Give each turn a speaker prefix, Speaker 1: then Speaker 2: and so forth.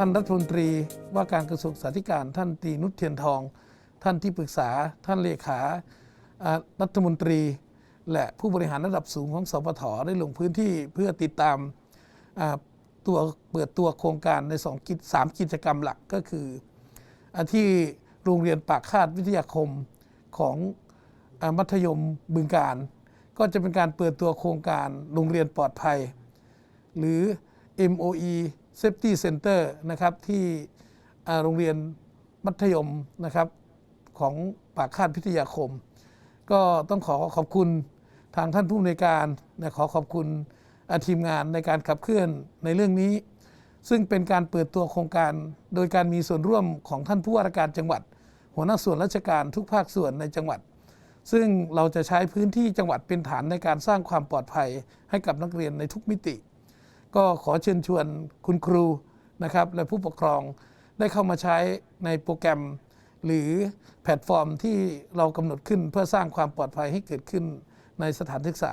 Speaker 1: ท่านรัฐมนตรีว่าการกระทรวงสาธารณสุขท่านตีนุชเทียนทอง ท่านที่ปรึกษาท่านเลขารัฐมนตรี และผู้บริหารระดับสูงของสปทได้ลงพื้นที่เพื่อติดตามตัวเปิดตัวโครงการในสองกิจสามกิจกรรมหลักก็คืออที่โรงเรียนปากคาดวิทยาคมของอมัธยมบึงการ ก็จะเป็นการเปิดตัวโครงการโรงเรียนปลอดภัย หรือ MOE Safety Center นะครับที่โรงเรียนมัธยมนะครับของปากคาดพิทยาคม ก็ต้องขอขอบคุณทางท่านผู้อำนวยการและขอขอบคุณทีมงานในการขับเคลื่อนในเรื่องนี้ ซึ่งเป็นการเปิดตัวโครงการโดยการมีส่วนร่วมของท่านผู้ว่าราชการจังหวัด หัวหน้าส่วนราชการทุกภาคส่วนในจังหวัด ซึ่งเราจะใช้พื้นที่จังหวัดเป็นฐานในการสร้างความปลอดภัยให้กับนักเรียนในทุกมิติ ก็ขอเชิญชวนคุณครูนะครับและผู้ปกครองได้เข้ามาใช้ในโปรแกรม หรือแพลตฟอร์มที่เรากำหนดขึ้นเพื่อสร้างความปลอดภัยให้เกิดขึ้นในสถานศึกษา